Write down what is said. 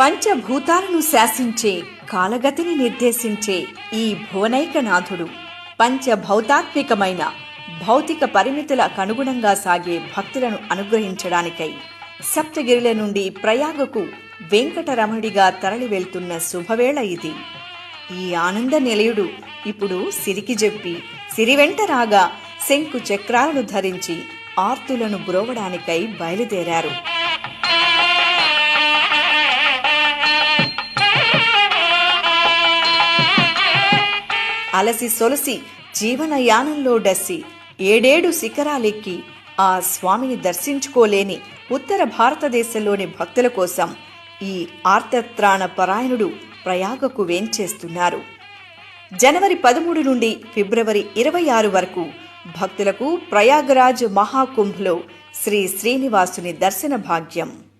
పంచభూతాలను శాసించే కాలగతిని నిర్దేశించే ఈ భువనైకనాథుడు. పంచభౌతాత్మికమైన భౌతిక పరిమితులకు అనుగుణంగా సాగే భక్తులను అనుగ్రహించడానికై సప్తగిరిల నుండి ప్రయాగకు వెంకటరమణుడిగా తరలి వెళ్తున్న శుభవేళ ఇది. ఈ ఆనంద నిలయుడు ఇప్పుడు సిరికి చెప్పి సిరివెంట రాగా శంకు చక్రాలను ధరించి ఆర్తులను బ్రోవడానికై బయలుదేరారు. అలసి సొలసి జీవనయానంలో డస్సి. ఏడేడు శిఖరాలెక్కి ఆ స్వామిని దర్శించుకోలేని ఉత్తర భారతదేశంలోని భక్తుల కోసం ఈ ఆర్తత్రాణ పరాయణుడు ప్రయాగకు వేంచేస్తున్నారు. జనవరి పదమూడు నుండి ఫిబ్రవరి ఇరవై ఆరు వరకు భక్తులకు ప్రయాగరాజ్ మహాకుంభ్లో శ్రీ శ్రీనివాసుని దర్శన భాగ్యం.